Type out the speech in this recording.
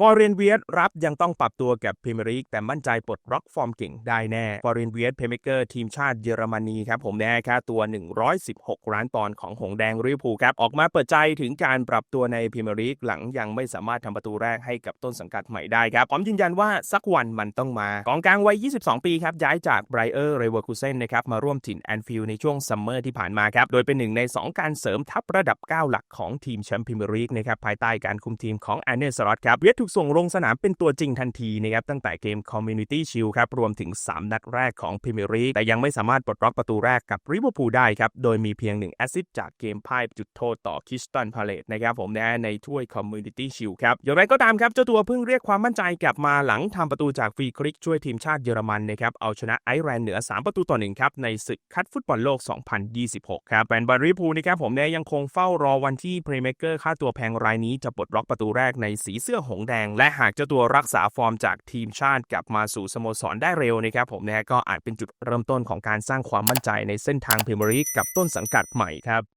ฟอร์เรนเวียรับยังต้องปรับตัวกับพรีเมียร์ลีกแต่มั่นใจปลดล็อกฟอร์มเก่งได้แน่ ฟอร์เรนเวียเพย์เมเกอร์ทีมชาติเยอรมนีครับผมแน่ค่าตัว 116 ล้านปอนด์ของหงแดงริพูลครับ ออกมาเปิดใจถึงการปรับตัวในพรีเมียร์ลีกหลังยังไม่สามารถทำประตูแรกให้กับต้นสังกัดใหม่ได้ครับพร้อมยืนยันว่าสักวันมันต้องมากองกลางวัย 22 ปีครับย้ายจากไบรเออร์เรเวอร์คูเซนนะครับมาร่วมถิ่นแอนฟิลด์ในช่วงซัมเมอร์ที่ผ่านมาครับโดยเป็นหนึ่งใน 2 การเสริมทัพระดับ 9 หลักของทีมแชมป์พรีเมียร์ลีกนะครับภายใต้การคุมทีมของแอนเนสลอตครับเวียดถูกส่งลงสนามเป็นตัวจริงทันทีนะครับตั้งแต่เกมคอมมูนิตี้ชิลครับรวมถึง 3 นัดแรกของพรีเมียร์ลีกแต่ยังไม่สามารถปลดล็อกประตูแรกกับริเวอร์พูลได้ครับโดยมีเพียง1แอสซิสต์จากเกมพ่ายจุดโทษต่อคิสตันพาเลตนะครับผมนะในถ้วยคอมมูนิตี้ชิลครับอย่างไรก็ตามครับเจ้าตัวเพิ่งเรียกความมั่นใจกลับมาหลังทำประตูจากฟรีคลิกช่วยทีมชาติเยอรมันนะครับเอาชนะไอร์แลนด์เหนือ 3 ประตูต่อหนึ่งครับในศึกคัดฟุตบอลโลก 2026 ครับแฟนบอลริพูลนะครับผมเนี่ยยังคงเฝ้ารอวันที่เพลย์เมเกอร์ค่าตัวแพงรายนี้จะปลดล็อกประตูแรกในสีเสื้อหงแดงและหากเจ้าตัวรักษาฟอร์มจากทีมชาติกลับมาสู่สโมสรได้เร็วนะครับผมเนี่ยก็อาจเป็นจุดเริ่มต้นของการสร้างความมั่นใจในเส้นทางพรีเมียร์ลีกกับต้นสังกัดใหม่ครับ